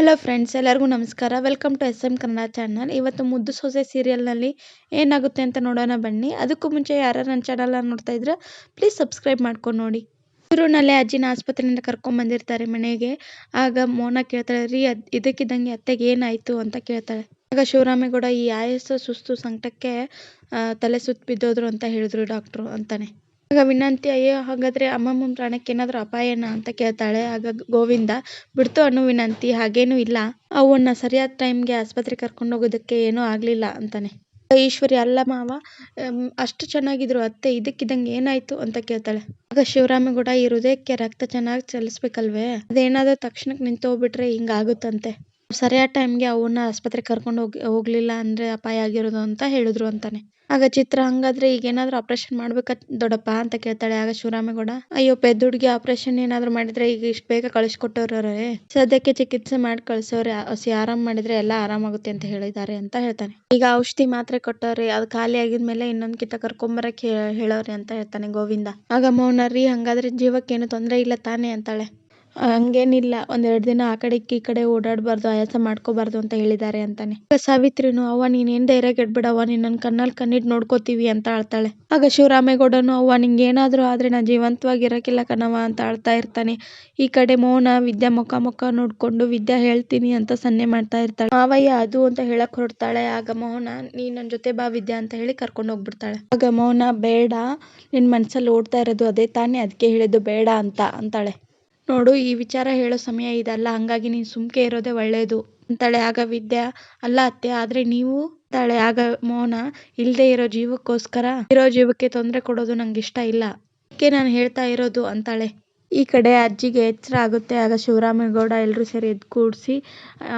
Hello friends ಎಲ್ಲರಿಗೂ ನಮಸ್ಕಾರ. Welcome to S M Kannada channel ಇವತ್ತು ಮುದ್ದು ಸೊಸೆ ಸೀರಿಯಲ್ನಲ್ಲಿ ಏನಾಗುತ್ತೆ ಅಂತ ನೋಡೋಣ ಬನ್ನಿ. ಅದಕ್ಕೂ ಮುಂಚೆ ಯಾರು ನನ್ನ ಚಾನಲ್ ನೋಡ್ತಾ ಇದ್ರೆ ಪ್ಲೀಸ್ ಸಬ್ಸ್ಕ್ರೈಬ್ ಮಾಡ್ಕೊಂಡು ನೋಡಿ. ಊರಿನಲ್ಲೇ ಅಜ್ಜಿನ ಆಸ್ಪತ್ರೆಯಿಂದ ಕರ್ಕೊಂಡ್ ಬಂದಿರ್ತಾರೆ ಮನೆಗೆ. ಆಗ ಮೋನ ಕೇಳ್ತಾಳೆ, ರೀ, ಅದ್ ಇದಕ್ಕಿದ್ದಂಗೆ ಅತ್ತೆಗೆ ಏನಾಯ್ತು? ಅಂತ ಕೇಳ್ತಾಳೆ. ಆಗ ಶಿವರಾಮೇಗೌಡ ಈ ಆಯಸ್ಸು ಸುಸ್ತು ಸಂಕಟಕ್ಕೆ ತಲೆ ಸುತ್ತ ಬಿದ್ದೋದ್ರು ಅಂತ ಹೇಳಿದ್ರು ಡಾಕ್ಟ್ರು ಅಂತಾನೆ. ಆಗ ವಿನಂತಿ, ಅಯ್ಯೋ, ಹಾಗಾದ್ರೆ ಅಮ್ಮಮ್ಮನ ಪ್ರಾಣಕ್ಕೆ ಏನಾದ್ರು ಅಪಾಯನಾ ಅಂತ ಕೇಳ್ತಾಳೆ. ಆಗ ಗೋವಿಂದ, ಬಿಡ್ತು ಅನ್ನು ವಿನಂತಿ, ಹಾಗೇನೂ ಇಲ್ಲ. ಅವನ್ನ ಸರಿಯಾದ ಟೈಮ್ಗೆ ಆಸ್ಪತ್ರೆಗೆ ಕರ್ಕೊಂಡು ಹೋಗೋದಕ್ಕೆ ಏನೂ ಆಗ್ಲಿಲ್ಲ ಅಂತಾನೆ. ಈಶ್ವರಿ, ಅಲ್ಲ ಮಾವ ಅಷ್ಟು ಚೆನ್ನಾಗಿದ್ರು ಅತ್ತೆ, ಇದಕ್ಕಿದ್ದಂಗೆ ಏನಾಯ್ತು ಅಂತ ಕೇಳ್ತಾಳೆ. ಆಗ ಶಿವರಾಮೇಗೌಡ ಈ ಹೃದಯಕ್ಕೆ ರಕ್ತ ಚೆನ್ನಾಗಿ ಚಲಿಸ್ಬೇಕಲ್ವೇ? ಅದೇನಾದ್ರು ತಕ್ಷಣಕ್ಕೆ ನಿಂತು ಹೋಗ್ಬಿಟ್ರೆ ಹಿಂಗಾಗುತ್ತಂತೆ ಸರಿಯಾದ ಟೈಮ್ಗೆ ಅವನ್ನ ಆಸ್ಪತ್ರೆಗೆ ಕರ್ಕೊಂಡು ಹೋಗಿ, ಹೋಗ್ಲಿಲ್ಲ ಅಂದ್ರೆ ಅಪಾಯ ಆಗಿರೋದು ಅಂತ ಹೇಳಿದ್ರು ಅಂತಾನೆ. ಆಗ ಚಿತ್ರ, ಹಂಗಾದ್ರೆ ಈಗ ಏನಾದ್ರು ಆಪರೇಷನ್ ಮಾಡ್ಬೇಕಾ ದೊಡ್ಡಪ್ಪ ಅಂತ ಕೇಳ್ತಾಳೆ ಆಗ ಶಿವರಾಮೇಗೌಡ. ಅಯ್ಯೋ, ಪೆದ್ದುಡ್ಗಿ ಆಪರೇಷನ್ ಏನಾದ್ರು ಮಾಡಿದ್ರೆ ಈಗ ಇಷ್ಟು ಬೇಗ ಕಳಿಸ್ಕೊಟ್ಟವ್ರೇ ಸದ್ಯಕ್ಕೆ ಚಿಕಿತ್ಸೆ ಮಾಡಿ ಕಳಿಸೋರೆ ಹಸಿ ಆರಾಮ್ ಮಾಡಿದ್ರೆ ಎಲ್ಲ ಆರಾಮಾಗುತ್ತೆ ಅಂತ ಹೇಳಿದ್ದಾರೆ ಅಂತ ಹೇಳ್ತಾನೆ. ಈಗ ಔಷಧಿ ಮಾತ್ರೆ ಕೊಟ್ಟವ್ರೆ, ಅದು ಖಾಲಿ ಆಗಿದ್ಮೇಲೆ ಇನ್ನೊಂದ್ ಕಿತ ಕರ್ಕೊಂಬರಕ್ ಹೇ- ಹೇಳವ್ರೆ ಅಂತ ಹೇಳ್ತಾನೆ ಗೋವಿಂದ. ಆಗ ಮೌನ ರೀ ಹಂಗಾದ್ರೆ ಜೀವಕ್ಕೇನು ತೊಂದ್ರೆ ಇಲ್ಲ ತಾನೇ ಅಂತಾಳೆ. ಹಂಗೇನಿಲ್ಲ. ಒಂದೆರಡು ದಿನ ಆ ಕಡೆ ಈ ಕಡೆ ಓಡಾಡಬಾರ್ದು, ಆಯಾಸ ಮಾಡ್ಕೋಬಾರ್ದು ಅಂತ ಹೇಳಿದ್ದಾರೆ ಅಂತಾನೆ. ಆಗ ಸಾವಿತ್ರಿನು, ಅವ್ವ ನೀನೇನ್ ಧೈರ್ಯ ಗೆಡ್ಬಿಡವ್ವ ನಿನ್ನ ಕಣ್ಣಲ್ಲಿ ಕಣ್ಣಿಟ್ ನೋಡ್ಕೋತೀವಿ ಅಂತ ಅಳ್ತಾಳೆ ಆಗ ಶಿವರಾಮೇಗೌಡನು, ಅವ್ವ ನಿಂಗೆ ಆದರೆ ಆದ್ರೆ ನಾ ಜೀವಂತವಾಗಿ ಇರಕ್ಕಿಲ್ಲ ಕಣವ ಅಂತ ಅಳ್ತಾ ಇರ್ತಾನೆ. ಈ ಕಡೆ ಮೌನ ವಿದ್ಯಾ ಮುಖ ಮುಖ ನೋಡ್ಕೊಂಡು ವಿದ್ಯಾ ಹೇಳ್ತೀನಿ ಅಂತ ಸನ್ನೆ ಮಾಡ್ತಾ ಇರ್ತಾಳೆ. ಮಾವಯ್ಯ ಅದು ಅಂತ ಹೇಳಕ್ ಹೊರಡ್ತಾಳೆ. ಆಗ ಮೌನ ನೀ ನನ್ನ ಜೊತೆ ಬಾ ವಿದ್ಯಾ ಅಂತ ಹೇಳಿ ಕರ್ಕೊಂಡು ಹೋಗ್ಬಿಡ್ತಾಳೆ. ಆಗ ಮೌನ ಬೇಡ, ನಿನ್ ಮನಸ್ಸಲ್ಲಿ ಓಡ್ತಾ ಇರೋದು ಅದೇ ತಾನೇ ಅದಕ್ಕೆ ಹೇಳಿದ್ದು ಬೇಡ ಅಂತ ಅಂತಾಳೆ. ನೋಡು, ಈ ವಿಚಾರ ಹೇಳೋ ಸಮಯ ಇದಲ್ಲ, ಹಂಗಾಗಿ ನೀನ್ ಸುಮ್ಕೆ ಇರೋದೇ ಒಳ್ಳೇದು. ಅಂತಾಳೆ ಆಗ ವಿದ್ಯಾ ಅಲ್ಲ ಅತ್ತೆ, ಆದ್ರೆ ನೀವು ಅಂತಾಳೆ ಆಗ ಮೋಹನ ಇಲ್ದೆ ಇರೋ ಜೀವಕ್ಕೋಸ್ಕರ ಇರೋ ಜೀವಕ್ಕೆ ತೊಂದರೆ ಕೊಡೋದು ನಂಗೆ ಇಷ್ಟ ಇಲ್ಲ. ಅದಕ್ಕೆ ನಾನು ಹೇಳ್ತಾ ಇರೋದು ಅಂತಾಳೆ. ಈ ಕಡೆ ಅಜ್ಜಿಗೆ ಎಚ್ಚರ ಆಗುತ್ತೆ, ಆಗ ಶಿವರಾಮೇಗೌಡ ಎಲ್ಲರೂ ಸೇರಿ ಎದ್ದು ಕೂಡಿಸಿ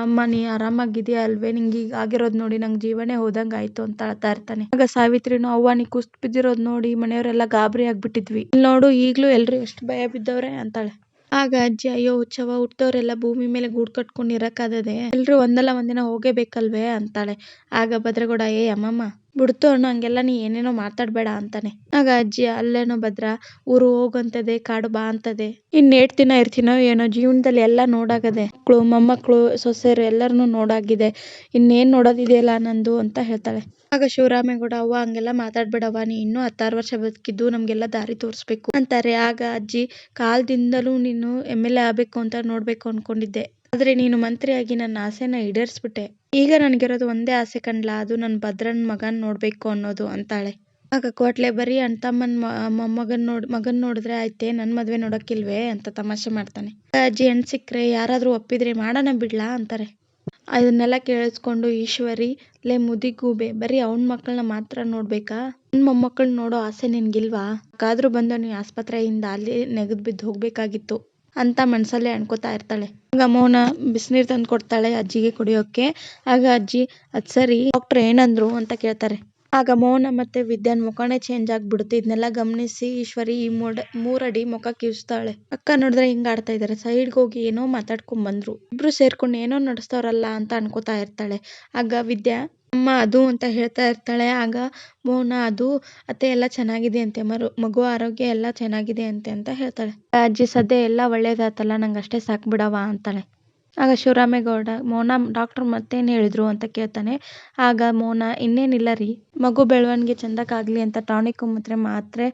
ಅಮ್ಮ, ನೀ ಆರಾಮಾಗಿದೆಯಾ ಅಲ್ವೇ? ನಿಂಗೆ ಈಗ ಆಗಿರೋದು ನೋಡಿ ನಂಗೆ ಜೀವನೇ ಹೋದಂಗೆ ಆಯ್ತು ಅಂತ ಅಳ್ತಾ ಇರ್ತಾನೆ. ಆಗ ಸಾವಿತ್ರಿನೂ, ಅವ್ವ, ನೀ ಕುಸ್ತ್ ಬಿದ್ದಿರೋದು ನೋಡಿ, ಮನೆಯವರೆಲ್ಲ ಗಾಬರಿ ಆಗಿಬಿಟ್ಟಿದ್ವಿ. ಇಲ್ಲಿ ನೋಡು, ಈಗಲೂ ಎಲ್ರು ಎಷ್ಟು ಭಯ ಬಿದ್ದವ್ರೆ? ಅಂತಾಳೆ. ಆಗ ಅಜ್ಜಿ, ಅಯ್ಯೋ ಹುಚ್ಚವ್ವ ಹುಟ್ಟೋರೆಲ್ಲ ಭೂಮಿ ಮೇಲೆ ಗೂಡು ಕಟ್ಕೊಂಡು ಇರಕ್ಕಾಗದೆ ಎಲ್ರು ಒಂದಲ್ಲ ಒಂದಿನ ಹೋಗೇಬೇಕಲ್ವೇ? ಅಂತಾಳೆ. ಆಗ ಭದ್ರಗೌಡ, ಏ, ಅಮ್ಮಮ್ಮ ಬಿಡ್ತು ಅಣ್ಣ, ಹಂಗೆಲ್ಲ ನೀ ಏನೇನೋ ಮಾತಾಡ್ಬೇಡ ಅಂತಾನೆ. ಆಗ ಅಜ್ಜಿ, ಅಲ್ಲೇನೋ ಭದ್ರ ಊರು ಹೋಗಂತದೆ, ಕಾಡು ಬಾ ಅಂತದೆ. ಇನ್ ಏಟ್ ದಿನ ಇರ್ತೀನೋ ಏನೋ, ಜೀವನದಲ್ಲಿ ಎಲ್ಲ ನೋಡಾಗದೆ. ಮಕ್ಳು ಮೊಮ್ಮಕ್ಳು ಸೊಸೆಯರು ಎಲ್ಲರನ್ನೂ ನೋಡಾಗಿದೆ. ಇನ್ನೇನ್ ನೋಡೋದಿದೆಯಲ್ಲ ನಂದು ಅಂತ ಹೇಳ್ತಾಳೆ. ಆಗ ಶಿವರಾಮೇಗೌಡ, ಅವ್ವ, ಹಂಗೆಲ್ಲ ಮಾತಾಡ್ಬೇಡವ್ವ, ನೀ ಇನ್ನೂ ಹತ್ತಾರು ವರ್ಷ ಬದುಕಿದ್ದು, ನಮಗೆಲ್ಲ ದಾರಿ ತೋರಿಸ್ಬೇಕು ಅಂತಾರೆ. ಆಗ ಅಜ್ಜಿ, ಕಾಲದಿಂದಲೂ ನೀನು ಎಂ ಎಲ್ ಎ ಆಗ್ಬೇಕು ಅಂತ ನೋಡ್ಬೇಕು ಅನ್ಕೊಂಡಿದ್ದೆ. ಆದ್ರೆ ನೀನು ಮಂತ್ರಿಯಾಗಿ ನನ್ನ ಆಸೆನ ಈಡೇರಿಸ್ಬಿಟ್ಟೆ. ಈಗ ನನಗಿರೋದು ಒಂದೇ ಆಸೆ ಕಣ್ಲಾ, ಅದು ನನ್ನ ಭದ್ರನ್ ಮಗನ್ ನೋಡ್ಬೇಕು ಅನ್ನೋದು ಅಂತಾಳೆ. ಆಗ ಕೋಟ್ಲೆ, ಬರೀ ಅಣ್ಣ ತಮ್ಮನ್ ಮೊಮ್ಮಗನ್ ನೋಡ್, ಮಗನ್ ನೋಡಿದ್ರೆ ಆಯ್ತೆ, ನನ್ ಮದ್ವೆ ನೋಡಕ್ಕಿಲ್ವೇ ಅಂತ ತಮಾಷೆ ಮಾಡ್ತಾನೆ. ಅಜ್ಜಿ ಹೆಣ್ ಸಿಕ್ರೆ ಯಾರಾದ್ರೂ ಒಪ್ಪಿದ್ರೆ ಮಾಡೋಣ ಬಿಡ್ಲಾ ಅಂತಾರೆ. ಅದನ್ನೆಲ್ಲ ಕೇಳಿಸ್ಕೊಂಡು ಈಶ್ವರಿ, ಲೇ ಮುದಿಗೂಬೆ ಬರೀ ಅವನ್ ಮಕ್ಕಳನ್ನ ಮಾತ್ರ ನೋಡ್ಬೇಕಾ? ನನ್ ಮೊಮ್ಮಕ್ಕಳನ್ನ ನೋಡೋ ಆಸೆ ನಿನ್ಗಿಲ್ವಾ? ಕಾದ್ರೂ ಬಂದು ನೀ ಆಸ್ಪತ್ರೆಯಿಂದ ಅಲ್ಲಿ ನೆಗದ್ ಬಿದ್ದು ಹೋಗ್ಬೇಕಾಗಿತ್ತು. ಅಂತ ಮನಸಲ್ಲೇ ಅನ್ಕೋತಾ ಇರ್ತಾಳೆ. ಆಗ ಮೌನ ಬಿಸಿನೀರ್ ತಂದು ಕೊಡ್ತಾಳೆ ಅಜ್ಜಿಗೆ ಕುಡಿಯೋಕೆ. ಆಗ ಅಜ್ಜಿ, ಅದು ಸರಿ ಡಾಕ್ಟರ್ ಏನಂದ್ರು? ಅಂತ ಕೇಳ್ತಾರೆ. ಆಗ ಮೌನ ಮತ್ತೆ ವಿದ್ಯಾನ್ ಮುಖನೇ ಚೇಂಜ್ ಆಗ್ಬಿಡುತ್ತೆ. ಇದನ್ನೆಲ್ಲ ಗಮನಿಸಿ ಈಶ್ವರಿ ಈ ಮೂಡ, ಮೂರಡಿ ಮುಖ ಕಿವಿಸ್ತಾಳೆ. ಅಕ್ಕ ನೋಡಿದ್ರೆ ಹಿಂಗ್ ಆಡ್ತಾ ಇದಾರೆ. ಸೈಡ್ಗೆ ಹೋಗಿ ಏನೋ ಮಾತಾಡ್ಕೊಂಡ್ ಬಂದ್ರು. ಇಬ್ರು ಸೇರ್ಕೊಂಡು ಏನೋ ನಡೆಸ್ತವ್ರಲ್ಲ ಅಂತ ಅನ್ಕೋತಾ ಇರ್ತಾಳೆ. ಆಗ ವಿದ್ಯಾ, ಅಮ್ಮ, ಅದು ಅಂತ ಹೇಳ್ತಾ ಇರ್ತಾಳೆ. ಆಗ ಮೌನ ಅದು ಅತ್ತೆ ಎಲ್ಲ ಚೆನ್ನಾಗಿದೆ ಅಂತೆ. ಮರು, ಮಗು ಆರೋಗ್ಯ ಎಲ್ಲ ಚೆನ್ನಾಗಿದೆ ಅಂತೆ ಅಂತ ಹೇಳ್ತಾಳೆ. ಅಜ್ಜಿ, ಸದ್ಯ ಎಲ್ಲ ಒಳ್ಳೇದಾತಲ್ಲ. ನಂಗಷ್ಟೇ ಅಷ್ಟೇ ಸಾಕ್ ಬಿಡವ ಅಂತಾಳೆ. ಆಗ ಶಿವರಾಮೇಗೌಡ, ಮೌನ, ಡಾಕ್ಟರ್ ಮತ್ತೇನು ಹೇಳಿದ್ರು ಅಂತ ಕೇಳ್ತಾನೆ. ಆಗ ಮೌನ, ಇನ್ನೇನಿಲ್ಲ ರೀ, ಮಗು ಬೆಳವಣಿಗೆ ಚಂದಕ್ಕಾಗ್ಲಿ ಅಂತ ಟಾನಿಕ್ ಮಾತ್ರೆ ಮಾತ್ರೆ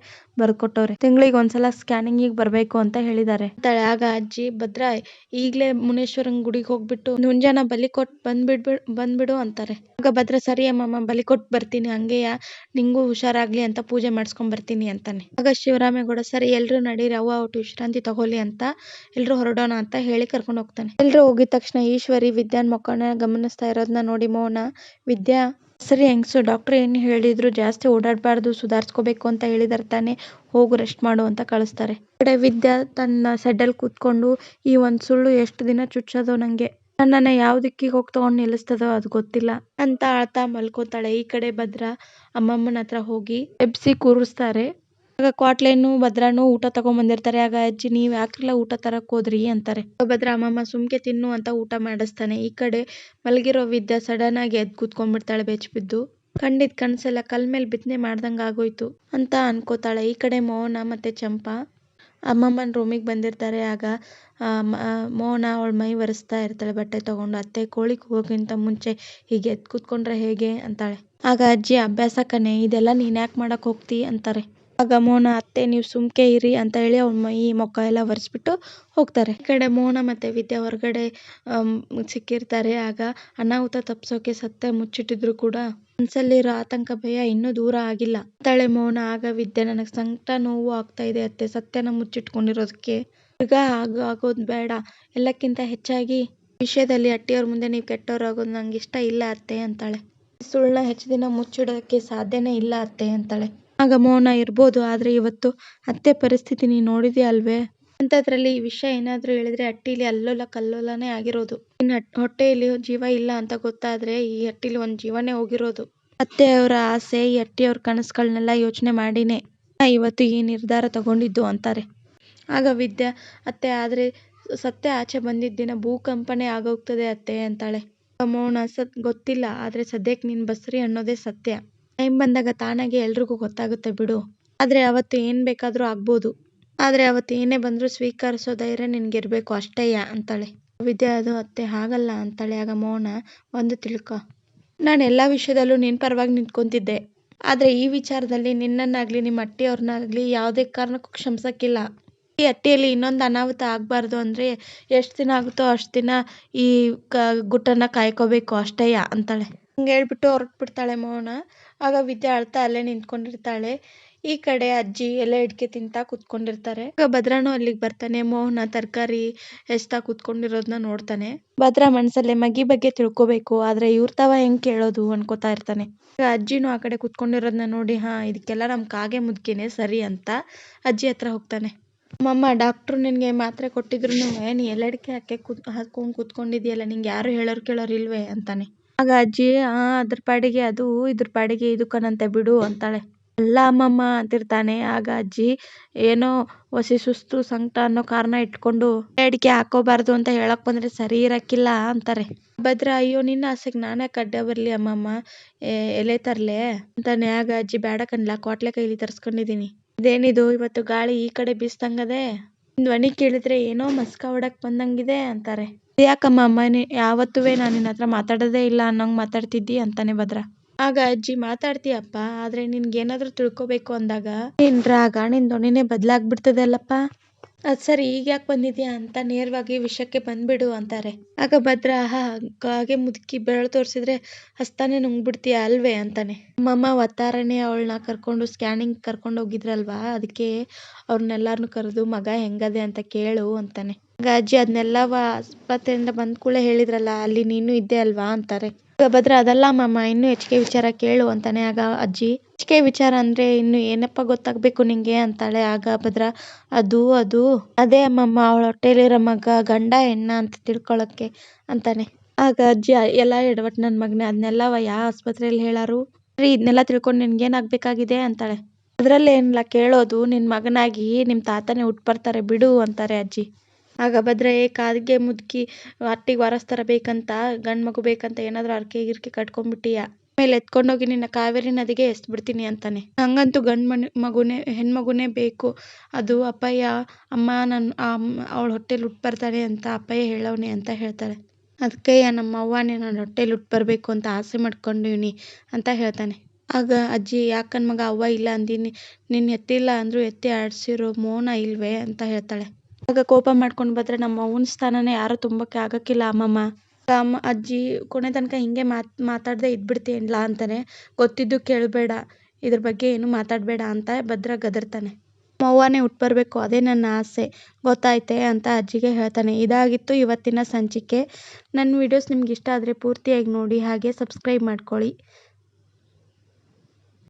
ಬರ್ಕೊಟ್ಟವ್ರೆ. ತಿಂಗಳಿಗೆ ಒಂದ್ಸಲ ಸ್ಕ್ಯಾನಿಂಗಿಗೆ ಬರ್ಬೇಕು ಅಂತ ಹೇಳಿದ್ದಾರೆ ತಳಗ ಅಜ್ಜಿ ಭದ್ರ ಈಗ್ಲೇ ಮುನೇಶ್ವರನ್ ಗುಡಿಗೆ ಹೋಗ್ಬಿಟ್ಟು ಮುಂಜಾನ ಬಲಿ ಕೊಟ್ ಬಂದ್ಬಿಡ್ ಬಂದ್ಬಿಡು ಅಂತಾರೆ. ಆಗ ಭದ್ರ, ಸರಿ ಅಮ್ಮಮ್ಮ, ಬಲಿ ಕೊಟ್ ಬರ್ತೀನಿ, ಹಂಗೆಯ? ನಿಂಗೂ ಹುಷಾರಾಗ್ಲಿ ಅಂತ ಪೂಜೆ ಮಾಡ್ಸ್ಕೊಂಡ್ ಬರ್ತೀನಿ ಅಂತಾನೆ. ಆಗ ಶಿವರಾಮೇಗೌಡ ಸರಿ, ಎಲ್ರು ನಡೀರಿ, ಅವ್ವ ಒಟ್ಟು ವಿಶ್ರಾಂತಿ ತಗೊಳ್ಳಿ ಅಂತ ಎಲ್ರು ಹೊರಡೋಣ ಅಂತ ಹೇಳಿ ಕರ್ಕೊಂಡು ಹೋಗ್ತಾನೆ. ಎಲ್ರು ಹೋಗಿದ ತಕ್ಷಣ ಈಶ್ವರಿ ವಿದ್ಯಾನ್ ಮಕ್ಕಳನ್ನ ಗಮನಿಸ್ತಾ ಇರೋದನ್ನ ನೋಡಿ ಮೋಹನ, ವಿದ್ಯಾ ಸರಿ, ಹೆಂಗ್ಸು? ಡಾಕ್ಟರ್, ಏನು ಹೇಳಿದ್ರು? ಜಾಸ್ತಿ ಓಡಾಡಬಾರ್ದು, ಸುಧಾರಿಸ್ಕೋಬೇಕು ಅಂತ ಹೇಳಿದಾರೆ ತಾನೇ. ಹೋಗು, ರೆಸ್ಟ್ ಮಾಡು ಅಂತ ಕಳಿಸ್ತಾರೆ. ಕಡೆ ವಿದ್ಯಾ ತನ್ನ ಸೆಡ್ಡಲ್ಲಿ ಕೂತ್ಕೊಂಡು, ಈ ಒಂದ್ ಸುಳ್ಳು ಎಷ್ಟು ದಿನ ಚುಚ್ಚೋದು ನಂಗೆ. ನನ್ನನ್ನ ಯಾವ ದಿಕ್ಕಿಗೆ ಹೋಗಿ ತಗೊಂಡ್ ನಿಲ್ಲಿಸ್ತದೋ ಅದು ಗೊತ್ತಿಲ್ಲ. ಅಂತ ಆಳ್ತಾ ಮಲ್ಕೋತಾಳೆ. ಈ ಕಡೆ ಭದ್ರ ಅಮ್ಮಮ್ಮನ ಹತ್ರ ಹೋಗಿ ಎಬ್ಸಿ ಕೂರಿಸ್ತಾರೆ. ಆಗ ಕ್ವಾಟ್ಲೇನು, ಭದ್ರಾನು ಊಟ ತಗೊಂಡ್ ಬಂದಿರ್ತಾರೆ ಆಗ ಅಜ್ಜಿ, ನೀವ್ ಯಾಕ್ರಲ್ಲ ಊಟ ತರಕ್ ಹೋದ್ರಿ? ಅಂತಾರೆ. ಭದ್ರ, ಅಮ್ಮಮ್ಮ, ಸುಮ್ಕೆ ತಿನ್ನು ಅಂತ ಊಟ ಮಾಡಿಸ್ತಾನೆ. ಈ ಕಡೆ ಮಲಗಿರೋ ವಿದ್ಯಾ ಸಡನ್ ಆಗಿ ಎದ್ದು ಕೂತ್ಕೊಂಡ್ಬಿಡ್ತಾಳೆ ಬೆಚ್ಚ ಬಿದ್ದು. ಕಂಡಿದ್ ಕನ್ಸೆಲ್ಲ ಕಲ್ ಮೇಲೆ ಬಿತ್ತನೆ ಮಾಡ್ದಂಗ್ ಆಗೋಯ್ತು ಅಂತ ಅನ್ಕೋತಾಳೆ. ಈ ಕಡೆ ಮೋಹನ ಮತ್ತೆ ಚಂಪಾ. ಅಮ್ಮಮ್ಮನ ರೂಮಿಗೆ ಬಂದಿರ್ತಾರೆ. ಆಗ ಮೋಹನ ಅವಳ ಮೈ ಒರೆಸ್ತಾ ಇರ್ತಾಳೆ. ಬಟ್ಟೆ ತಗೊಂಡು ಅತ್ತೆ ಕೋಳಿ ಹೋಗೋಕ್ಕಿಂತ ಮುಂಚೆ ಹೀಗೆ ಎದ್ದು ಕೂತ್ಕೊಂಡ್ರೆ ಹೇಗೆ ಅಂತಾಳೆ. ಆಗ ಅಜ್ಜಿ, ಅಭ್ಯಾಸ ಕಣೆ, ಇದೆಲ್ಲ ನೀನ್ ಯಾಕೆ ಮಾಡಕ್ ಹೋಗ್ತಿ? ಅಂತಾರೆ. ಆಗ ಮೋನ ಅತ್ತೆ ನೀವು ಸುಮ್ಕೆ ಇರಿ ಅಂತ ಹೇಳಿ ಅವ್ರ ಮೈ ಮುಖ ಎಲ್ಲ ಒರೆಸ್ಬಿಟ್ಟು ಹೋಗ್ತಾರೆ. ಈ ಕಡೆ ಮೋನ ಮತ್ತೆ ವಿದ್ಯಾ ಹೊರಗಡೆ ಸಿಕ್ಕಿರ್ತಾರೆ. ಆಗ ಅನಾಹುತ ತಪ್ಸೋಕೆ ಸತ್ಯ ಮುಚ್ಚಿಟ್ಟಿದ್ರು ಕೂಡ ಮನ್ಸಲ್ಲಿರೋ ಆತಂಕ, ಭಯ ಇನ್ನೂ ದೂರ ಆಗಿಲ್ಲ. ಅಂತಾಳೆ ಮೌನ, ಆಗ ವಿದ್ಯೆ ನನಗೆ ಸಂಕಟ ನೋವು ಆಗ್ತಾ ಇದೆ ಅತ್ತೆ. ಸತ್ಯನ ಮುಚ್ಚಿಟ್ಕೊಂಡಿರೋದಕ್ಕೆ ಈಗ ಆಗ, ಆಗೋದು ಬೇಡ. ಎಲ್ಲಕ್ಕಿಂತ ಹೆಚ್ಚಾಗಿ ವಿಷಯದಲ್ಲಿ ಅಟ್ಟಿಯವ್ರ ಮುಂದೆ ನೀವು ಕೆಟ್ಟವ್ರಾಗೋದು ನಂಗೆ ಇಷ್ಟ ಇಲ್ಲ ಅತ್ತೆ ಅಂತಾಳೆ. ಸುಳ್ಳನ್ನ ಹೆಚ್ಚು ದಿನ ಮುಚ್ಚಿಡೋದಕ್ಕೆ ಸಾಧ್ಯನೇ ಇಲ್ಲ ಅತ್ತೆ ಅಂತಾಳೆ. ಆಗ ಮೌನ ಇರ್ಬೋದು, ಆದ್ರೆ ಇವತ್ತು ಅತ್ತೆ ಪರಿಸ್ಥಿತಿ ನೀನು ನೋಡಿದ್ಯಾ ಅಲ್ವೇ? ಅಂತದ್ರಲ್ಲಿ ಈ ವಿಷಯ ಏನಾದ್ರೂ ಹೇಳಿದ್ರೆ ಅಟ್ಟಿಲಿ ಅಲ್ಲೋಲ ಕಲ್ಲೋಲನೇ ಆಗಿರೋದು. ಇನ್ನು ಹೊಟ್ಟೆಯಲ್ಲಿ ಜೀವ ಇಲ್ಲ ಅಂತ ಗೊತ್ತಾದ್ರೆ ಈ ಹಟ್ಟಿಲಿ ಒಂದ್ ಜೀವನೇ ಹೋಗಿರೋದು. ಅತ್ತೆ ಅವರ ಆಸೆ, ಈ ಹಟ್ಟಿಯವ್ರ ಕನಸುಗಳನ್ನೆಲ್ಲ ಯೋಚನೆ ಮಾಡಿನೇ ಇವತ್ತು ಈ ನಿರ್ಧಾರ ತಗೊಂಡಿದ್ದು ಅಂತಾರೆ. ಆಗ ವಿದ್ಯಾ, ಅತ್ತೆ, ಆದ್ರೆ ಸತ್ಯ ಆಚೆ ಬಂದಿದ್ದ ದಿನ ಭೂಕಂಪನೆ ಆಗೋಗ್ತದೆ ಅತ್ತೆ ಅಂತಾಳೆ. ಮೌನ ಸತ್, ಗೊತ್ತಿಲ್ಲ, ಆದ್ರೆ ಸದ್ಯಕ್ಕೆ ನೀನ್ ಬಸ್ರಿ ಅನ್ನೋದೇ ಸತ್ಯ. ಟೈಮ್ ಬಂದಾಗ ತಾನಾಗೆ ಎಲ್ರಿಗೂ ಗೊತ್ತಾಗುತ್ತೆ ಬಿಡು. ಆದ್ರೆ ಅವತ್ತು ಏನು ಬೇಕಾದರೂ ಆಗ್ಬೋದು. ಆದ್ರೆ ಅವತ್ತು ಏನೇ ಬಂದರೂ ಸ್ವೀಕರಿಸೋ ಧೈರ್ಯ ನಿನ್ಗಿರ್ಬೇಕು. ಅಷ್ಟೇಯ ಅಂತಾಳೆ. ವಿದ್ಯಾ, ಅದು ಅತ್ತೆ ಹಾಗಲ್ಲ ಅಂತಾಳೆ. ಆಗ ಮೋಹನ ಒಂದು ತಿಳ್ಕೊ. ನಾನು ಎಲ್ಲಾ ವಿಷಯದಲ್ಲೂ ನಿನ್ ಪರವಾಗಿ ನಿಂತ್ಕೊಂತಿದ್ದೆ. ಆದ್ರೆ ಈ ವಿಚಾರದಲ್ಲಿ ನಿನ್ನನ್ನಾಗಲಿ ನಿಮ್ಮ ಅಟ್ಟಿಯವ್ರನ್ನಾಗಲಿ ಯಾವುದೇ ಕಾರಣಕ್ಕೂ ಕ್ಷಮಿಸೋಕ್ಕಿಲ್ಲ. ಈ ಅಟ್ಟಿಯಲ್ಲಿ ಇನ್ನೊಂದು ಅನಾಹುತ ಆಗ್ಬಾರ್ದು ಅಂದ್ರೆ ಎಷ್ಟು ದಿನ ಆಗುತ್ತೋ ಅಷ್ಟು ದಿನ ಈ ಕ, ಗುಟ್ಟನ್ನ ಕಾಯ್ಕೋಬೇಕು. ಅಷ್ಟೇಯ ಅಂತಾಳೆ. ಹೇಳ್ಬಿಟ್ಟು ಹೊರಟ್ಬಿಡ್ತಾಳೆ ಮೌನ ಆಗ ವಿದ್ಯಾ ಅಳ್ತಾ ಅಲ್ಲೇ ನಿಂತ್ಕೊಂಡಿರ್ತಾಳೆ. ಈ ಕಡೆ ಅಜ್ಜಿ ಎಲೆ ಅಡಿಕೆ ತಿಂತಾ ಕುತ್ಕೊಂಡಿರ್ತಾರೆ. ಆಗ ಭದ್ರನು ಅಲ್ಲಿಗೆ ಬರ್ತಾನೆ. ಮೋಹನ ತರಕಾರಿ ಹೆಚ್ತಾ ಕುತ್ಕೊಂಡಿರೋದನ್ನ ನೋಡ್ತಾನೆ. ಭದ್ರಾ ಮನ್ಸಲ್ಲೇ ಮಗಿ ಬಗ್ಗೆ ತಿಳ್ಕೊಬೇಕು. ಆದ್ರೆ ಇವ್ರ ತವ ಹೆಂಗ್ ಕೇಳೋದು ಅನ್ಕೋತಾ ಇರ್ತಾನೆ. ಆಗ ಅಜ್ಜಿನೂ ಆ ಕಡೆ ಕುತ್ಕೊಂಡಿರೋದನ್ನ ನೋಡಿ, ಹಾ ಇದಕ್ಕೆಲ್ಲ ನಮ್ ಕಾಗೆ ಮುದ್ಕಿನೇ, ಸರಿ ಅಂತ ಅಜ್ಜಿ ಹತ್ರ ಹೋಗ್ತಾನೆ. ಮಮ್ಮ ಡಾಕ್ಟ್ರು ನಿನ್ಗೆ ಮಾತ್ರೆ ಕೊಟ್ಟಿದ್ರು ನೀ ಎಲ್ಲಡಿಕೆ ಹಾಕಿ ಕುತ್ ಹಾಕೊಂಡ್ ಕುತ್ಕೊಂಡಿದ್ಯಲ್ಲ, ನಿಂಗೆ ಯಾರು ಹೇಳೋರು ಕೇಳೋರು ಇಲ್ವೇ? ಅಂತಾನೆ. ಆಗ ಅಜ್ಜಿ, ಆ, ಅದ್ರ ಪಾಡಿಗೆ ಅದು, ಇದ್ರ ಪಾಡಿಗೆ ಇದು ಬಿಡು ಅಂತಾಳೆ. ಅಲ್ಲ ಅಮ್ಮಮ್ಮ ಅಂತಿರ್ತಾನೆ. ಆಗ ಅಜ್ಜಿ, ಏನೋ ವಸಿ ಸುಸ್ತು ಸಂಕಟ ಅನ್ನೋ ಕಾರಣ ಇಟ್ಕೊಂಡು ಅಡಿಕೆ ಹಾಕೋಬಾರ್ದು ಅಂತ ಹೇಳಕ್ ಬಂದ್ರೆ ಸರಿ ಇರಕ್ಕಿಲ್ಲ ಅಂತಾರೆ. ಭದ್ರ, ಅಯ್ಯೋ, ನಿನ್ನ ಆಸೆಗೆ ನಾನೇ ಕಡ್ಡ ಬರ್ಲಿ ಅಮ್ಮಮ್ಮ. ಎಲೆ ತರ್ಲೆ ಅಂತಾನೆ. ಆಗ ಅಜ್ಜಿ ಬೇಡ ಕಣ್ಲ ಕೋಟ್ಲೆ ಕೈಲಿ ತರ್ಸ್ಕೊಂಡಿದೀನಿ. ಇದೇನಿದು, ಇವತ್ತು ಗಾಳಿ ಈ ಕಡೆ ಬೀಸ್ತಂಗದೆ ಧ್ವನಿ ಕೇಳಿದ್ರೆ ಏನೋ ಮಸ್ಕ ಹೊಡಕ್ ಬಂದಂಗಿದೆ ಅಂತಾರೆ. ಯಾಕಮ್ಮ ಅಮ್ಮ ಯಾವತ್ತೂ ನಾನು ನಿನ್ನ ಹತ್ರ ಮಾತಾಡೋದೇ ಇಲ್ಲ ಅನ್ನೋಂಗೆ ಮಾತಾಡ್ತಿದ್ದಿ ಅಂತಾನೆ ಭದ್ರ. ಆಗ ಅಜ್ಜಿ, ಮಾತಾಡ್ತೀಯಪ್ಪ, ಆದ್ರೆ ನಿನಗೇನಾದರೂ ತಿಳ್ಕೊಬೇಕು ಅಂದಾಗ ನಿನ್ ರಾಗ ನಿನ್ ದೊಣ್ಣೆನೇ ಬದ್ಲಾಗ್ಬಿಡ್ತದೆ ಅಲ್ಲಪ್ಪ ಅದ್ ಸರಿ, ಈಗ ಯಾಕೆ ಬಂದಿದ್ಯಾ ಅಂತ ನೇರವಾಗಿ ವಿಷಯಕ್ಕೆ ಬಂದ್ಬಿಡು ಅಂತಾರೆ. ಆಗ ಭದ್ರ ಹಾಗೆ ಮುದುಕಿ ಬೆರಳು ತೋರಿಸಿದ್ರೆ ಹಸ್ತಾನೆ ನುಂಗ್ಬಿಡ್ತೀಯ ಅಲ್ವೇ ಅಂತಾನೆ. ಮಮ್ಮ ಒತ್ತಾರನೆ ಅವಳನ್ನ ಕರ್ಕೊಂಡು ಸ್ಕ್ಯಾನಿಂಗ್ ಕರ್ಕೊಂಡು ಹೋಗಿದ್ರಲ್ವಾ? ಅದಕ್ಕೆ ಅವ್ರನ್ನೆಲ್ಲಾರ್ನು ಕರೆದು ಮಗ ಹೆಂಗದೆ ಅಂತ ಕೇಳು ಅಂತಾನೆ. ಆಗ ಅಜ್ಜಿ ಅದನ್ನೆಲ್ಲವ ಆಸ್ಪತ್ರೆಯಿಂದ ಬಂದ ಕೂಡಲೇ ಹೇಳಿದ್ರಲ್ಲ, ಅಲ್ಲಿ ನೀನು ಇದ್ದೆ ಅಲ್ವಾ ಅಂತಾರೆ. ಆಗ ಭದ್ರ ಅದಲ್ಲ ಮಾಮ, ಇನ್ನು ಹೆಚ್ಚಿಗೆ ವಿಚಾರ ಕೇಳು ಅಂತಾನೆ. ಆಗ ಅಜ್ಜಿ ಹೆಚ್ಚಿಗೆ ವಿಚಾರ ಅಂದ್ರೆ ಇನ್ನು ಏನಪ್ಪ ಗೊತ್ತಾಗ್ಬೇಕು ನಿಂಗೆ? ಅಂತಾಳೆ. ಆಗ ಭದ್ರ, ಅದು ಅದು. ಅದೇ ಅಮ್ಮಮ್ಮ ಅವಳ ಹೊಟ್ಟೆಲಿರೋ ಮಗ, ಗಂಡ, ಹೆಣ್ಣ ಅಂತ ತಿಳ್ಕೊಳಕ್ಕೆ, ಅಂತಾನೆ. ಆಗ ಅಜ್ಜಿ, ಎಲ್ಲ ಎಡವಟ್ ನನ್ ಮಗನೇ ಅದನ್ನೆಲ್ಲವ ಯಾವ ಆಸ್ಪತ್ರೆಯಲ್ಲಿ ಹೇಳಾರು? ರೀ ಇದನ್ನೆಲ್ಲ ತಿಳ್ಕೊಂಡು ನಿನ್ಗೇನಾಗ್ಬೇಕಾಗಿದೆ ಅಂತಾಳೆ. ಅದರಲ್ಲೇನಿಲ್ಲ, ಕೇಳೋದು. ನಿನ್ ಮಗನಾಗಿ ನಿಮ್ ತಾತನೇ ಹುಟ್ಟು ಬರ್ತಾರೆ ಬಿಡು, ಅಂತಾರೆ ಅಜ್ಜಿ. ಆಗ ಭದ್ರ ಏ ಮುದುಕಿ, ಅಟ್ಟಿಗೆ ವಾರಸ್ತಾರ ಬೇಕಂತ, ಗಂಡ್ ಮಗು ಬೇಕಂತ ಏನಾದ್ರು ಅರ್ಕೆ ಗಿರ್ಕೆ ಕಟ್ಕೊಂಡ್ಬಿಟ್ಟಿಯಾ ಆಮೇಲೆ ಎತ್ಕೊಂಡೋಗಿ ನಿನ್ನ ಕಾವೇರಿ ನದಿಗೆ ಎಸ್ಬಿಡ್ತೀನಿ ಅಂತಾನೆ. ಹಂಗಂತೂ ಗಂಡ್ ಮನ್ ಮಗುನೇ, ಹೆಣ್ಮಗುನೇ ಬೇಕು. ಅದು ಅಪ್ಪಯ್ಯ, ಅಮ್ಮ ನನ್ ಅವಳ ಹೊಟ್ಟೆಲಿ ಹುಟ್ ಬರ್ತಾನೆ ಅಂತ ಅಪ್ಪಯ್ಯ ಹೇಳವ್ನೆ ಅಂತ ಹೇಳ್ತಾಳೆ ಅದಕ್ಕೆ ನಮ್ಮ ಅವ್ವನೇ ನನ್ನ ಹೊಟ್ಟೆಲಿ ಹುಟ್ ಬರಬೇಕು ಅಂತ ಆಸೆ ಮಾಡ್ಕೊಂಡಿವ್ನಿ ಅಂತ ಹೇಳ್ತಾನೆ. ಆಗ ಅಜ್ಜಿ, ಯಾಕನ್ ಮಗ ಅವ್ವ ಇಲ್ಲ ಅಂದಿನಿ ನಿನ್ನ ಎತ್ತಿಲ್ಲ ಅಂದ್ರು ಎತ್ತಿ ಆಡ್ಸಿರೋ ಮೋನ ಇಲ್ವೇ ಅಂತ ಹೇಳ್ತಾಳೆ. ಆಗ ಕೋಪ ಮಾಡ್ಕೊಂಡು ಬಂದ್ರೆ ನಮ್ಮ ಅವ್ವನ ಸ್ಥಾನನ ಯಾರು ತುಂಬಕ್ಕೆ ಆಗಕ್ಕಿಲ್ಲ, ಅಮ್ಮಮ್ಮ. ಅಮ್ಮ ಅಜ್ಜಿ ಕೊನೆ ತನಕ ಹಿಂಗೆ ಮಾತ್, ಮಾತಾಡದೆ ಇದ್ಬಿಡ್ತೀನಿಲ್ಲ ಅಂತಾನೆ. ಗೊತ್ತಿದ್ದು ಕೇಳಬೇಡ. ಇದ್ರ ಬಗ್ಗೆ ಏನು ಮಾತಾಡಬೇಡ ಅಂತ ಭದ್ರ ಗದರ್ತಾನೆ. ಹುಟ್ ಬರಬೇಕು, ಅದೇ ನನ್ನ ಆಸೆ. ಗೊತ್ತಾಯ್ತೆ ಅಂತ ಅಜ್ಜಿಗೆ ಹೇಳ್ತಾನೆ. ಇದಾಗಿತ್ತು ಇವತ್ತಿನ ಸಂಚಿಕೆ. ನನ್ನ ವಿಡಿಯೋಸ್ ನಿಮ್ಗೆ ಇಷ್ಟ ಆದರೆ ಪೂರ್ತಿಯಾಗಿ ನೋಡಿ, ಹಾಗೆ ಸಬ್ಸ್ಕ್ರೈಬ್ ಮಾಡ್ಕೊಳ್ಳಿ.